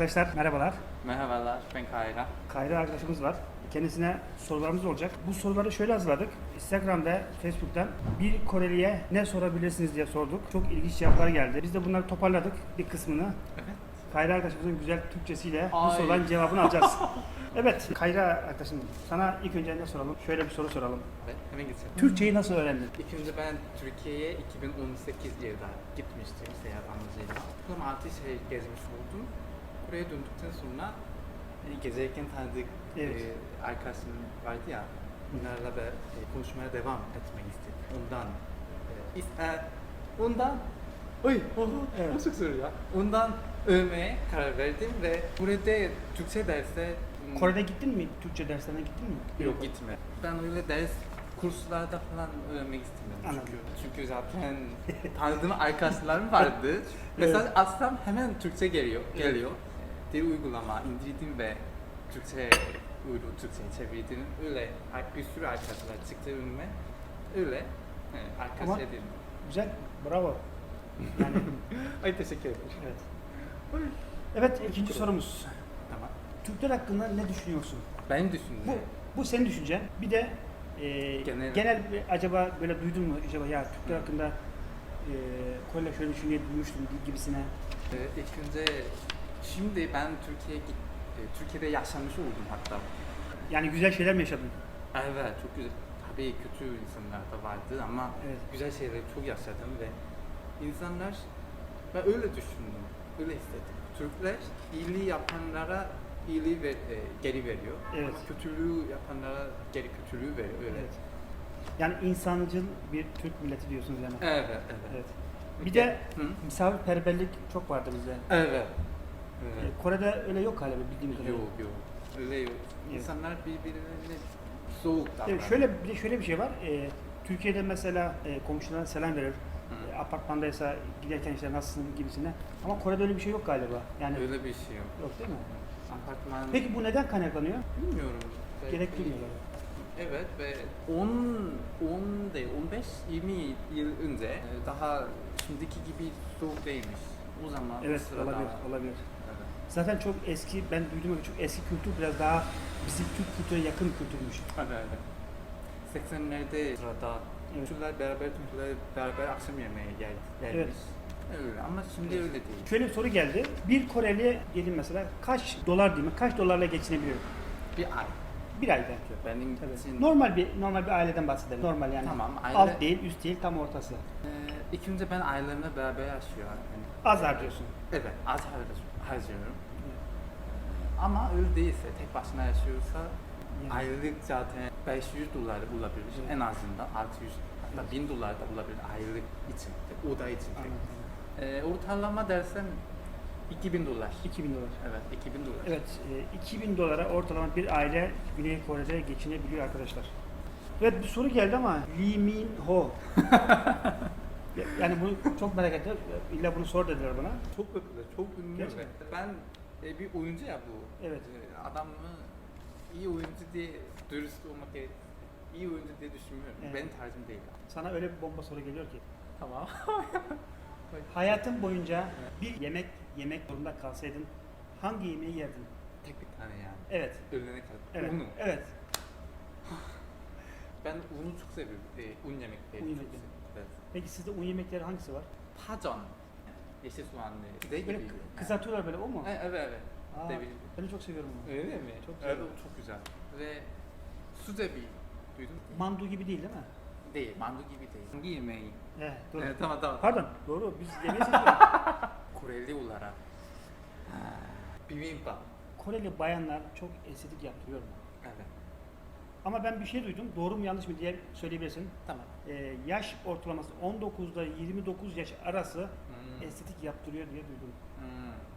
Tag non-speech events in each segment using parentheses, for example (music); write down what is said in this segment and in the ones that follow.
Arkadaşlar merhabalar. Merhabalar, ben Kayra. Kayra arkadaşımız var. Kendisine sorularımız olacak. Bu soruları şöyle hazırladık. Instagram'da, Facebook'tan bir Koreli'ye ne sorabilirsiniz diye sorduk. Çok ilginç cevaplar geldi. Biz de bunları toparladık bir kısmını. Evet. Kayra arkadaşımızın güzel Türkçesiyle bu Ay. soruların cevabını alacağız. (laughs) evet Kayra arkadaşım sana ilk önce ne soralım? Şöyle bir soru soralım. Evet, hemen geçelim. Türkçeyi nasıl öğrendin? İlk önce ben Türkiye'ye 2018 yılında gitmiştim seyahat amacıyla. Sonra altı şehir gezmiş oldum. Buraya döndükten sonra e, gezerken tanıdık Evet. e, arkadaşım vardı ya. Onlarla da e, konuşmaya devam etmek istedim. Ondan e, is- e, ondan Oy, oho, Evet. nasıl soru ya? Ondan övmeye karar verdim ve burada Türkçe derse hmm, Kore'de gittin mi? Türkçe derslerine gittin mi? Yok gitme. Ben öyle ders kurslarda falan öğrenmek istemedim. Anladım. Çünkü, çünkü zaten tanıdığım arkadaşlarım vardı. (laughs) Mesela açsam hemen Türkçe geliyor. geliyor. Dil uygulama indirdim ve Türkçe uydu Türkçe çevirdim. Öyle bir sürü arkadaşlar çıktı önüme. Öyle arkadaş Ama-. Güzel, bravo. Yani, (laughs) Ay teşekkür ederim. evet. Evet, ikinci sorumuz. Tamam. Türkler hakkında ne düşünüyorsun? Ben Bu, düşündüm. bu senin düşüncen. Bir de e, Genel- genel, bir, acaba böyle duydun mu acaba ya Türkler hakkında e, Kore şöyle düşünüyor duymuştum gibisine. Ee, ilk önce şimdi ben Türkiye'ye git, e, Türkiye'de yaşamış oldum hatta. Yani güzel şeyler mi yaşadın? Evet çok güzel. Tabii kötü insanlar da vardı ama Evet. güzel şeyleri çok yaşadım ve insanlar ben öyle düşündüm, öyle hissettim. Türkler iyiliği yapanlara iyiliği ver, e, geri veriyor. Evet. Ama kötülüğü yapanlara geri kötülüğü veriyor öyle. Evet. Yani insancıl bir Türk milleti diyorsunuz yani. Evet, evet. Evet. Bir de Hı? misafirperverlik çok vardı bizde. Evet. Evet. Kore'de öyle yok galiba bildiğim kadarıyla. Yok yok. Öyle yok. Evet. İnsanlar birbirine soğuk davranıyor. Evet, şöyle bir de şöyle bir şey var. E, Türkiye'de mesela e, komşularına selam verir. E, apartmandaysa giderken işte nasılsın gibisine. Ama Kore'de öyle bir şey yok galiba. Yani Öyle bir şey yok. yok değil mi? Apartman Peki bu neden kaynaklanıyor? bilmiyorum. Belki- Gerek duymuyorlar. Evet ve 10 10 değil 15 20 yıl önce e, daha şimdiki gibi soğuk değilmiş. O zaman o Evet olabilir, olabilir. Evet. Zaten çok eski, ben duydum ama çok eski kültür biraz daha bizim Türk kültürüne yakın kültürmüş. Evet, evet. 80'lerde sırada Evet. Türkler beraber Türkler beraber akşam yemeğe gel, gelmiş. Öyle ama şimdi öyle değil. Şöyle bir soru geldi. Bir Koreli gelin mesela kaç dolar değil mi? Kaç dolarla geçinebiliyor? Bir ay. Bir ayda. Benim Tabii. için Normal bir normal bir aileden bahsedelim. Normal yani. Tamam, aile- Alt değil, üst değil, tam ortası. e, önce ben ailemle beraber yaşıyorum. Yani, Az harcıyorsun. Evet, az harc- harcıyorum. Ama öyle değilse, tek başına yaşıyorsa Yani. aylık zaten 500 dolar bulabilir Evet. en azından 600 hatta Evet. 1000 dolar da bulabilir aylık için, oda için. Anladım. Ee, ortalama dersen 2000 dolar. 2000 dolar. Evet, 2000 dolar. Evet, e, 2000 dolara ortalama bir aile Güney Kore'de geçinebiliyor arkadaşlar. Evet bir soru geldi ama Lee Min Ho. (laughs) Ya- yani bunu çok merak ettim. İlla bunu sor dediler bana. Çok popüler, çok ünlü. Gerçekten. Ben e, bir oyuncu ya bu. Evet. E, adamı iyi oyuncu diye dürüst olmak gerek. İyi oyuncu diye düşünmüyorum. Evet. Benim tarzım değil. Sana öyle bir bomba soru geliyor ki. Tamam. (laughs) Hayatın boyunca bir yemek yemek zorunda kalsaydın hangi yemeği yerdin? Tek bir tane yani. Evet. Ölene kadar. Evet. Unu. Evet. (laughs) Ben unu çok seviyorum. E, un yemekleri. Un yemekleri. Evet. Peki sizde un yemekleri hangisi var? Pacan. Yeşil soğanlı. Pide Böyle gibi. kızartıyorlar böyle o mu? Evet evet. evet. Aa, Devil. ben de çok seviyorum onu. Öyle mi? Çok evet, güzel. o çok güzel. Ve sudebi. Duydun mu? Mandu gibi değil değil mi? Değil, mandu gibi değil. Hangi yemeği? Evet, doğru. Evet, tamam tamam. Pardon, doğru. Biz yemeği (laughs) seçiyoruz. Koreli olarak. Bibimbap. Koreli bayanlar çok estetik yaptırıyor mu? Evet. Ama ben bir şey duydum. Doğru mu yanlış mı diye söyleyebilirsin. Tamam. Ee, yaş ortalaması 19'da 29 yaş arası Hmm. estetik yaptırıyor diye duydum. Hmm.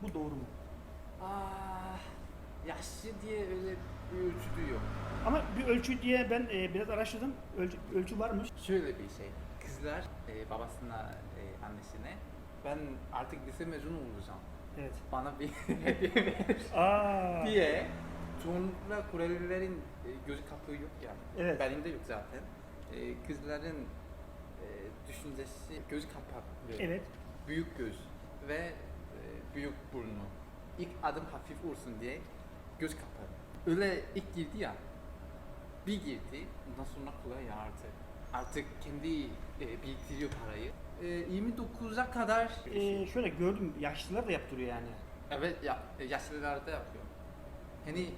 Bu doğru mu? Aa, yaşlı diye öyle bir ölçütü yok. Ama bir ölçü diye ben e, biraz araştırdım. Ölçü, ölçü varmış. Şöyle bir şey. Kızlar e, babasına, e, annesine ben artık lise mezunu olacağım. Evet. Bana bir hediye ver Aa. diye. Sonra Korelilerin e, gözü kapağı yok ya. Evet. Benim de yok zaten. E, kızların e, düşüncesi gözü kapak. Evet. Büyük göz ve e, büyük burnu. ilk adım hafif olsun diye göz kapadı. Öyle ilk girdi ya. Bir girdi. Ondan sonra kolay yardı. Artık kendi e, biriktiriyor parayı. E, 29'a kadar Ee, şöyle gördüm yaşlılar da yaptırıyor yani. evet ya, e, yaşlılarda yapıyor. Hani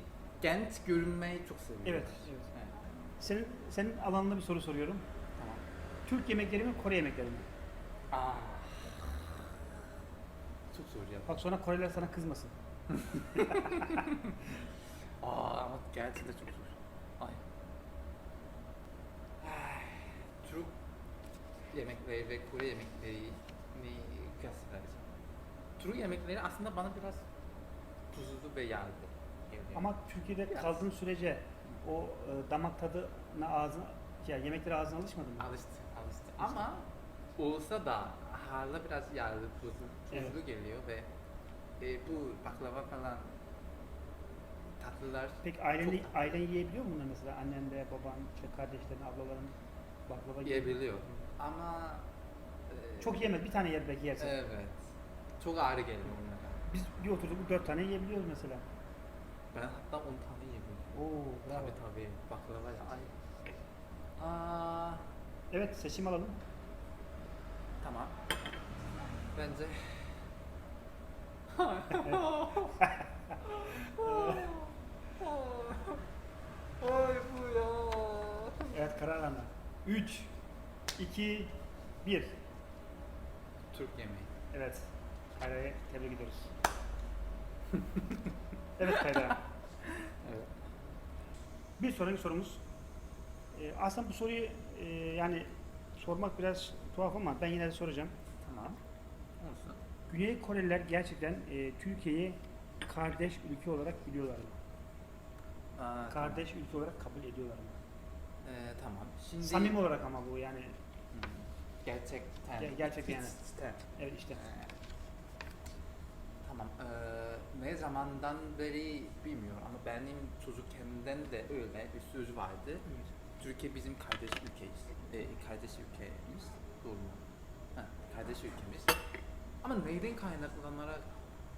genç görünmeyi çok seviyor. Evet, evet. evet. Senin senin alanında bir soru soruyorum. Tamam. Türk yemekleri mi, Kore yemekleri mi? Aa. Çok zor ya. Bak sonra Koreliler sana kızmasın. (laughs) Aa ama gerçekten çok zor. Ay. Ay, Türk yemekleri ve Kore yemeklerini kıyaslayacağım. Türk yemekleri aslında bana biraz tuzlu ve yağlı. Ama Türkiye'de Biraz. kaldığın sürece o e, damak tadına ağzına, ya yemeklere ağzına alışmadın mı? alıştı, alıştı. Ama olsa da hala biraz yağlı, tuzlu, tuzlu Evet. geliyor ve e, bu baklava falan tatlılar Peki aileni, çok- ailen yiyebiliyor mu bunları mesela? Annen de, baban, işte kardeşlerin, ablaların baklava mu? yiyebiliyor. Ama e, Çok yemez, bir tane yer belki yersin. Evet. Çok ağır geliyor onlara. Biz bir oturduk dört tane yiyebiliyoruz mesela. Ben hatta 10 tane yiyebiliyorum. Oo, bravo. Tabii tabii. Baklava ya. Ay. Aa, Evet, seçim alalım. tamam. Bence Ay bu ya. Evet, karar anı. 3, 2, 1. Türk yemeği. Evet, Kayra'ya tebrik ediyoruz. (laughs) evet Kayra. (laughs) Evet. Bir sonraki sorumuz. Ee, aslında bu soruyu e, yani sormak biraz tuhaf ama ben yine de soracağım. Tamam. Olsun. Güney Koreliler gerçekten e, Türkiye'yi kardeş ülke olarak biliyorlar mı? Aa, Kardeş ülke olarak kabul ediyorlar mı? Tamam. Ee, tamam. Şimdi Samimi olarak ama bu yani. Hmm. Gerçekten. Ger- gerçekten yani. Evet işte. Ee, Tamam. Ee, ne zamandan beri bilmiyorum ama benim çocukkenden de öyle bir söz vardı. Türkiye bizim kardeş ülkeyiz. Ee, kardeş ülkemiz. Doğru mu? Ha, kardeş ülkemiz. Ama neyden kaynaklanarak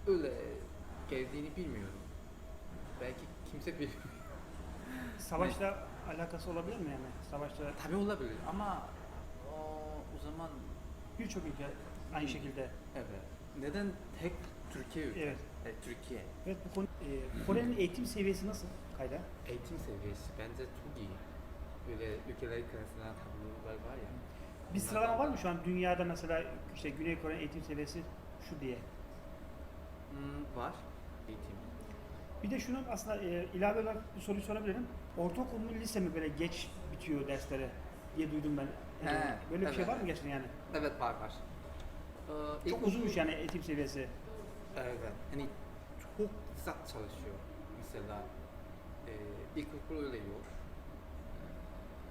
öyle geldiğini bilmiyorum. Belki kimse bilmiyor. Savaşla alakası olabilir mi yani? Savaşla Tabii olabilir ama o, o zaman birçok ülke aynı şekilde. evet. Neden tek Türkiye ülke? Evet. E, Türkiye. Evet bu konu e, Kore'nin eğitim seviyesi nasıl Kayra? Eğitim seviyesi bence çok iyi. Böyle ülkeler kıyaslanan tablolar var ya. Bir sıralama var mı şu an dünyada mesela işte Güney Kore'nin eğitim seviyesi şu diye. Hmm, var. Eğitim. Bir de şunu aslında e, ilave olarak bir soruyu sorabilirim. Ortaokul mu lise mi böyle geç bitiyor dersleri diye duydum ben. Yani He, böyle bir şey var mı gerçekten yani? Evet var var. Ee, Çok uzunmuş yani eğitim seviyesi. Evet. Hani çok sert çalışıyor. Mesela e, ilkokul öyle yok.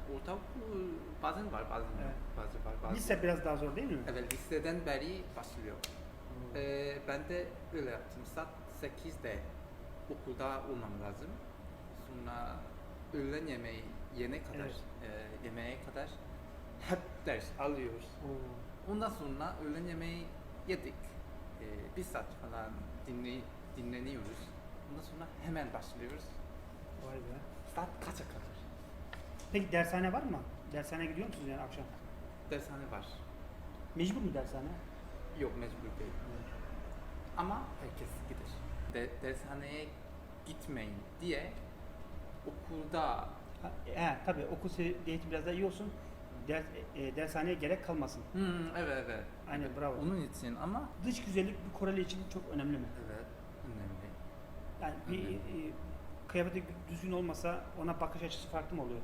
E, Ortaokul bazen var, bazen yok. Evet. Bazen var, bazen Lise yok. biraz daha zor değil mi? Evet, liseden beri başlıyor. Hmm. Ee, ben de öyle yaptım. Saat 8'de okulda olmam lazım. Sonra öğlen yemeği yene kadar, Evet. e, yemeğe kadar hep ders alıyoruz. Oo. Ondan sonra öğlen yemeği yedik. Ee, bir saat falan dinle, dinleniyoruz. Ondan sonra hemen başlıyoruz. Vay be. Saat kaça kadar? Peki dershane var mı? Dershaneye gidiyor musunuz yani akşam? Dershane var. Mecbur mu dershane? Yok mecbur değil. Ama herkes gider. De, dershaneye gitmeyin diye okulda Ha, he, tabii okul se- eğitim biraz daha iyi olsun. Ders, e, dershaneye gerek kalmasın. Hmm, evet evet. Aynen, bravo. Onun için ama Dış güzellik bir Koreli için çok önemli mi? evet önemli. Yani bir Önemli. e, kıyafeti düzgün olmasa ona bakış açısı farklı mı oluyor?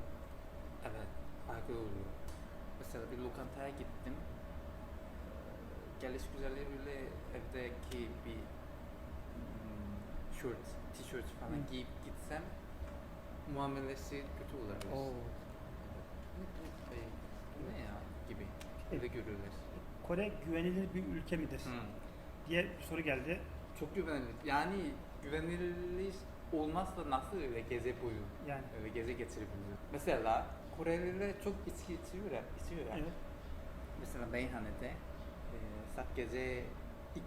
Evet farklı oluyor. Mesela bir lokantaya gittim. Geliş güzelliği öyle evdeki bir hmm, shirt, tişört falan Hı. giyip gitsem muamelesi kötü olur. Ne, bu- şey, bu ne ya gibi. Öyle görürler. Kore güvenilir bir ülke midir? Hmm. diye bir soru geldi. Çok güvenilir. Yani güvenilir olmazsa nasıl öyle geze boyu, Yani öyle geze getirebilir? Mesela Koreliler çok içki içiyor ya, içiyor ya. evet. Mesela meyhanede e, saat gece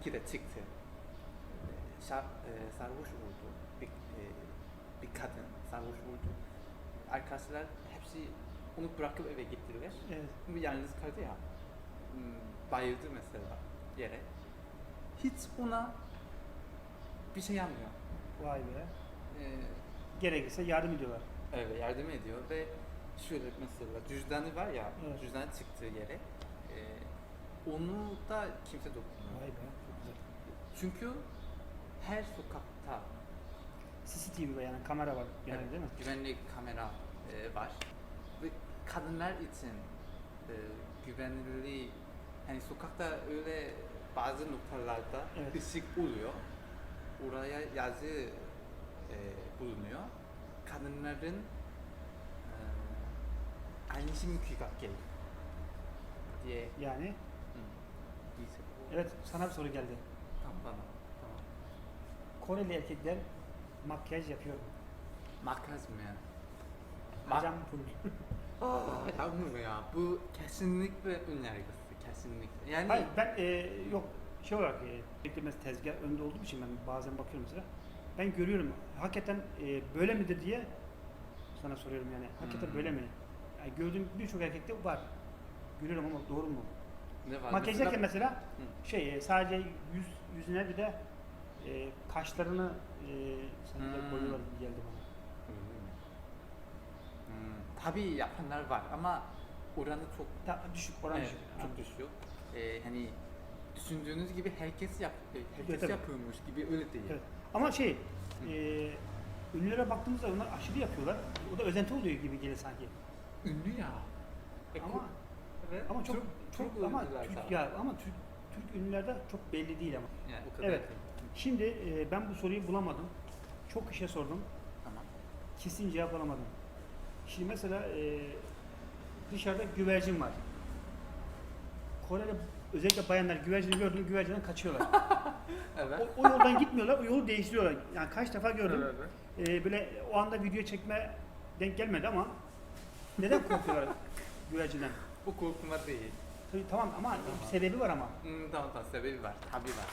2'de çıktı. E, şar, e, sarhoş oldu. Bir, e, bir kadın sarhoş oldu. Arkadaşlar hepsi onu bırakıp eve gittiler. Evet. Yalnız kaldı ya. Hmm, Bayıldı mesela yere. Hiç ona bir şey yapmıyor. Vay be. Ee, Gerekirse yardım ediyorlar. Evet yardım ediyor ve şöyle mesela cüzdanı var ya Evet. cüzdan çıktığı yere e, onu da kimse dokunmuyor. Vay be. Çok güzel. Çünkü her sokakta CCTV var yani kamera var genelde evet, değil mi? güvenlik kamera e, var kadınlar için e, güvenliliği hani sokakta öyle bazı noktalarda evet. ışık oluyor. Oraya yazı e, bulunuyor. Kadınların e, aynısı şey mükemmel diye. Yani? Hı. Evet sana bir soru geldi. Tamam bana. Tamam. Koreli erkekler makyaj yapıyor mu? Makyaj mı yani? Full. (laughs) Aa, ya. Bu kesinlikle ön yargısı. Kesinlikle. Yani Hayır ben e, yok şey olarak e, beklemez tezgah önde olduğum için ben bazen bakıyorum mesela. Ben görüyorum hakikaten e, böyle midir diye sana soruyorum yani. Hakikaten Hmm. böyle mi? Yani gördüğüm birçok erkekte var. Görüyorum ama doğru mu? ne var? Makyaj derken mesela Hı. şey e, sadece yüz yüzüne bir de e, kaşlarını e, sanki Hmm. boyuyorlar gibi geldi bana. Tabii yapanlar var ama oranı çok Ta, düşük oran evet, düşük. çok düşüyor. Ee, hani düşündüğünüz gibi herkes yap e, herkes evet. yapıyormuş gibi öyle değil. Evet. Ama şey e, ünlülere baktığımızda onlar aşırı yapıyorlar. O da özenti oluyor gibi gelir sanki. Ünlü ya. E, Ama evet. ama çok çok ama ünlüler Türk daha. ya ama Türk Türk ünlülerde çok belli değil ama. Yani o kadar Evet. değil. Şimdi e, ben bu soruyu bulamadım. Çok kişiye sordum. Tamam. Kesin cevap alamadım. Şimdi mesela e, dışarıda güvercin var. Kore'de özellikle bayanlar güvercini gördüğünde güvercinden kaçıyorlar. (laughs) Evet. o, o yoldan gitmiyorlar, o yolu değiştiriyorlar. Yani kaç defa gördüm. Ee, böyle o anda video çekme denk gelmedi ama neden korkuyorlar (laughs) güvercinden? Bu korkma değil. Tabii tamam ama bir sebebi var ama. Hmm, tamam tamam sebebi var. Tabii var.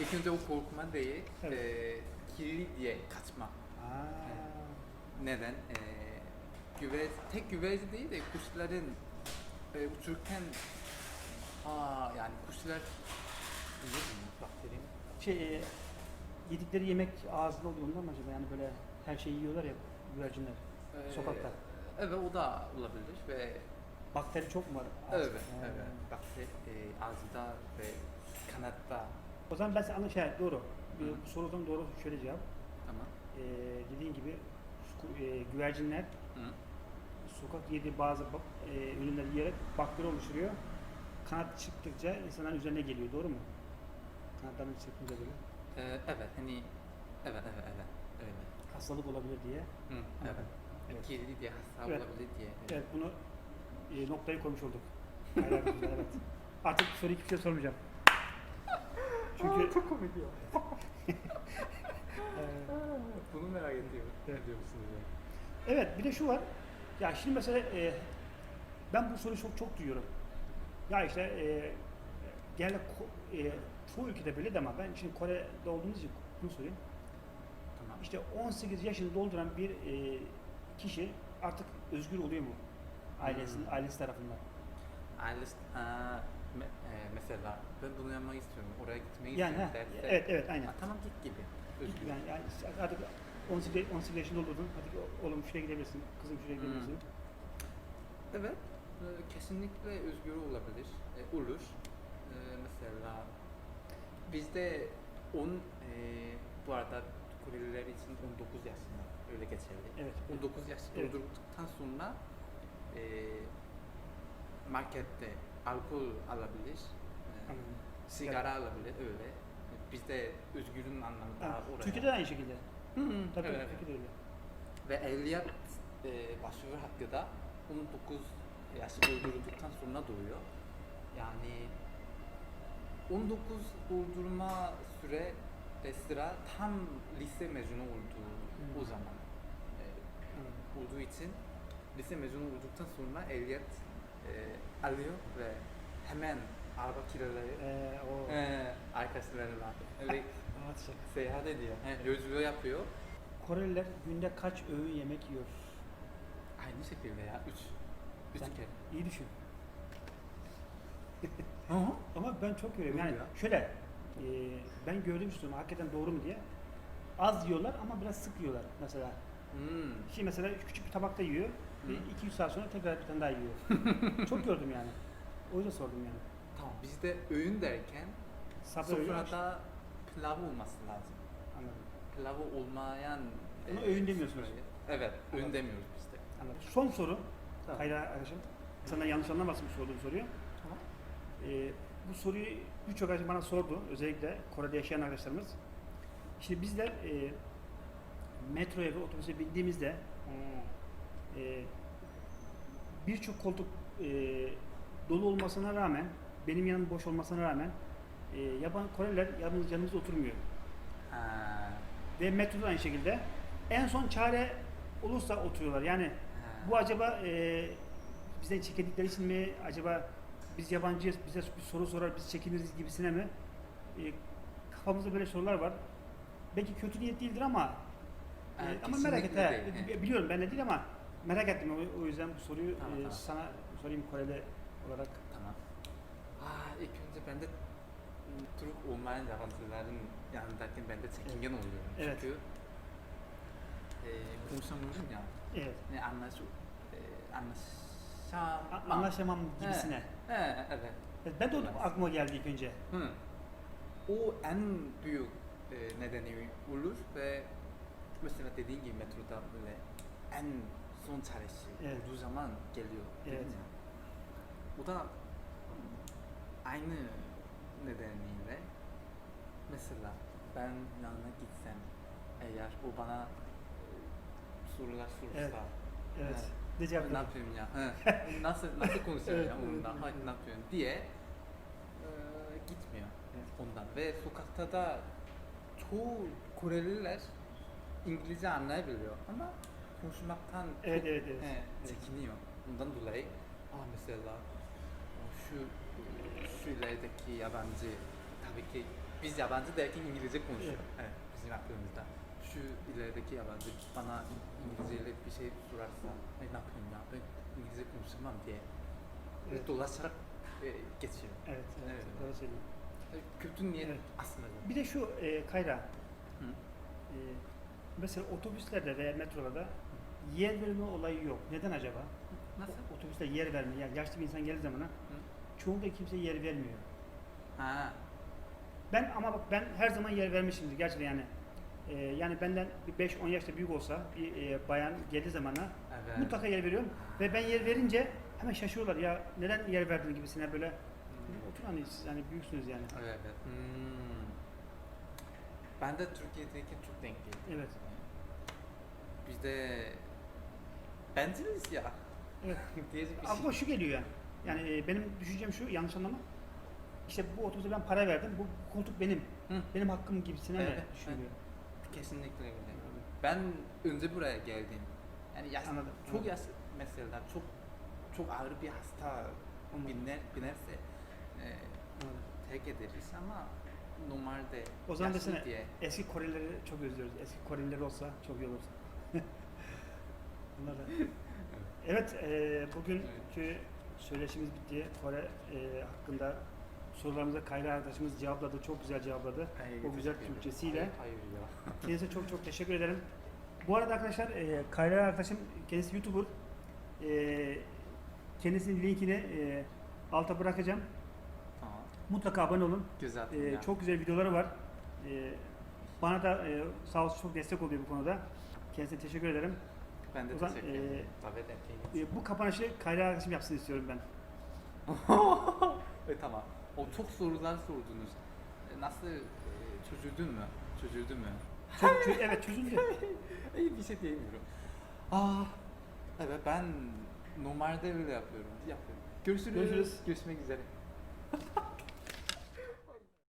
İlk önce o korkma değil. Evet. eee, kirli diye kaçma. Aa, Neden? Eee güvercin, tek güvercin değil de kuşların e, uçurken aa yani kuşlar yiyor mu bakteri mi? şey e, yedikleri yemek ağzında olduğundan mı acaba yani böyle her şeyi yiyorlar ya güvercinler. Eee, Sokakta. Evet o da olabilir ve Bakteri çok mu var? evet ağzında? evet Ha. bakteri e, ağzında ve kanatta O zaman ben sana anla şey doğru. Bir- Hı. Bu sorudan doğru şöyle cevap. tamam. Ee, dediğin gibi e, güvercinler Hı. Sokak yediği bazı e, ürünleri yiyerek bakteri oluşturuyor. Kanat çıktıkça insanların üzerine geliyor. Doğru mu? Kanatlarını çırpınca böyle. Eee, evet hani evet evet evet öyle. Hastalık olabilir diye. Hı, evet. Evet. Kirli diye hasta Evet. olabilir diye. Evet bunu e, noktayı koymuş olduk. Hayır, evet. Artık bu soruyu kimseye sormayacağım. (laughs) Çünkü çok komik ya. (laughs) Bunu merak ediyorum. Evet. Ediyor musunuz ya? evet bir de şu var. Ya şimdi mesela e, ben bu soruyu çok çok duyuyorum. Ya işte e, genelde e, çoğu ülkede böyle de ama ben şimdi Kore'de olduğumuz için bunu sorayım. Tamam. İşte 18 yaşını dolduran bir e, kişi artık özgür oluyor mu? Ailesinin, Hmm. ailesi tarafından. Ailesi, aa, me- e, mesela ben bunu yapmak istiyorum, oraya gitmeyi Yani istiyorum ha, derse, evet evet aynen. "Aa, tamam git gibi. Özgür. Yani, yani artık 18, 18 yaşında doldurdun. Hadi oğlum şuraya gidebilirsin, kızım şuraya Hmm. gidebilirsin. Evet, e, kesinlikle özgür olabilir, e, olur. E, mesela bizde 10, e, bu arada Koreliler için 19 yaşında öyle geçerli. Evet. 19 yaş Evet. doldurduktan sonra e, markette alkol alabilir, e, sigara alabilir öyle. Bizde özgürün anlamı daha Ha, oraya. Türkiye'de de aynı şekilde. Hı hı, Tabii evet. Türkiye'de öyle. Ve ehliyet e, başvuru hakkı da 19 yaş doldurduktan sonra doğuyor. Yani 19 doldurma süre e, sıra tam lise mezunu olduğu o Hmm. zaman e, Anladım. olduğu için lise mezunu olduktan sonra ehliyet e, alıyor ve hemen araba kiralayıp Ee, o e, arkadaşlarıyla (laughs) ve Hadi şaka. Seyahat ediyor. He, yolculuğu yapıyor. Koreliler günde kaç öğün yemek yiyor? Aynı şekilde ya. Üç. Üç Sen kere. iyi düşün. Hı hı. (laughs) Ama ben çok görüyorum. Yani ya. şöyle e, ben gördüm işte hakikaten doğru mu diye. Az yiyorlar ama biraz sık yiyorlar mesela. Hmm. Şimdi mesela küçük bir tabakta yiyor. Ve 2-3 saat sonra tekrar bir tane daha yiyor. (laughs) çok gördüm yani. O yüzden sordum yani. Tamam bizde öğün derken Sabır öğün sofrada pilav olması lazım. Anladım. Pilavı olmayan... Ona e, öğün demiyorsunuz. Evet, öğün Anladım. demiyoruz bizde. Anladım. Son soru. Tamam. Hayır arkadaşım. Sana yanlış anlamasın bu sorduğum soruyu. Tamam. Ee, bu soruyu birçok arkadaş bana sordu. Özellikle Kore'de yaşayan arkadaşlarımız. Şimdi bizler e, metroya ve otobüse bindiğimizde e, birçok koltuk e, dolu olmasına rağmen, benim yanım boş olmasına rağmen e, yaban Koreliler yanımız, yanımızda oturmuyor. Ha. Ve metroda aynı şekilde. En son çare olursa oturuyorlar. Yani bu acaba e, bizden çekildikleri için mi? Acaba biz yabancıyız, bize bir soru sorar, biz çekiniriz gibisine mi? E, kafamızda böyle sorular var. Belki kötü niyet değildir ama e, Evet, ama merak et. kesinlikle he. değil. E, Biliyorum ben de değil ama merak ettim. O, o yüzden bu soruyu Tamam, e, tamam. sana sorayım Koreli olarak. Tamam. Aa, ilk önce ben de Türk olmayan yabancıların yanındayken ben de çekingen oluyorum. Evet. Çünkü e, konuşamıyorum ya. Evet. Ne anlaş, e, anlaşamam. Anlaşamam gibisine. He, he, evet. Ben de o aklıma geldi ilk önce. Hı. O en büyük e, nedeni olur ve mesela dediğin gibi metroda böyle en son çaresi Evet. olduğu zaman geliyor. Evet. O da aynı nedeniyle mesela ben yanına gitsem eğer o bana e, sorular sorursa Evet. Evet. Ne cevap ne yapıyorum ya? Nasıl nasıl konuşuyorum (laughs) Evet, ya onunla? evet, Hayır, ne yapıyorsun diye e, gitmiyor Evet. ondan. Ve sokakta da çoğu Koreliler İngilizce anlayabiliyor ama konuşmaktan Evet, çok, evet, evet. he, çekiniyor. Ondan dolayı ah mesela şu şu ilerideki yabancı tabii ki biz yabancı derken İngilizce konuşuyor. Evet. Evet, bizim aklımızda. Şu ilerideki yabancı bana İngilizceyle bir şey sorarsa "Ay, ne yapayım ya ben İngilizce konuşamam diye Evet. dolaşarak e, geçiyor. Evet, evet, Evet. doğru. E, Kötü niyet Evet. aslında. Bir de şu e, Kayra, Hı. e, mesela otobüslerde veya metrolarda yer verme olayı yok. Neden acaba? Nasıl? Otobüste yer verme, yani yaşlı bir insan geldiği zaman Hı? Çoğunda kimse yer vermiyor. Ha. Ben ama bak ben her zaman yer vermişimdir gerçekten yani. E, yani benden bir 5-10 yaşta büyük olsa bir e, bayan geldiği zamana Evet. mutlaka yer veriyorum. Ve ben yer verince hemen şaşıyorlar ya neden yer verdin gibisine böyle. Hmm. Otur hani siz hani büyüksünüz yani. Evet, evet. Hmm. Ben de Türkiye'deyken çok denk geldim. Evet. Bizde benciliz ya. Evet. (laughs) Bir şey. Aklıma şu geliyor yani. Yani e, benim düşüncem şu, yanlış anlama. İşte bu otobüse ben para verdim, bu koltuk benim. Hı. Benim hakkım gibisine mi Evet, düşünüyor? Kesinlikle öyle. Ben önce buraya geldim. Yani yaş, Anladım, çok anladım. yaş mesela çok çok ağır bir hasta Anladım. biner, binerse e, Anladım. terk ederiz ama normalde O zaman yaşlı desene diye eski Korelileri çok özlüyoruz. Eski Koreliler olsa çok iyi olur. Bunlar da. Evet, e, bugünkü söyleşimiz bitti. Kore e, hakkında sorularımıza Kayra arkadaşımız cevapladı. Çok güzel cevapladı. Hayır, o güzel. Türkçesiyle. Hayır. (laughs) Kendisine çok çok teşekkür ederim. Bu arada arkadaşlar e, Kayra arkadaşım kendisi YouTuber. E, kendisinin linkini e, alta bırakacağım. Tamam. Mutlaka abone olun. Güzel. E, ya. çok güzel videoları var. E, bana da e, sağ olsun çok destek oluyor bu konuda. Kendisine teşekkür ederim. Ben de o zaman, teşekkür e, ederim. Davet ettiğin için. E, bu kapanışı Kayra arkadaşım yapsın istiyorum ben. Ve (laughs) tamam. O çok sorular sordunuz. E, Nasıl e, çözüldün mü? Çözüldü mü? Çok, çö- evet çözüldü. (laughs) İyi bir şey diyemiyorum. Ah, evet ben normalde öyle yapıyorum. Yapıyorum. Görüşürüz. Görüşürüz. Görüşmek üzere. (laughs)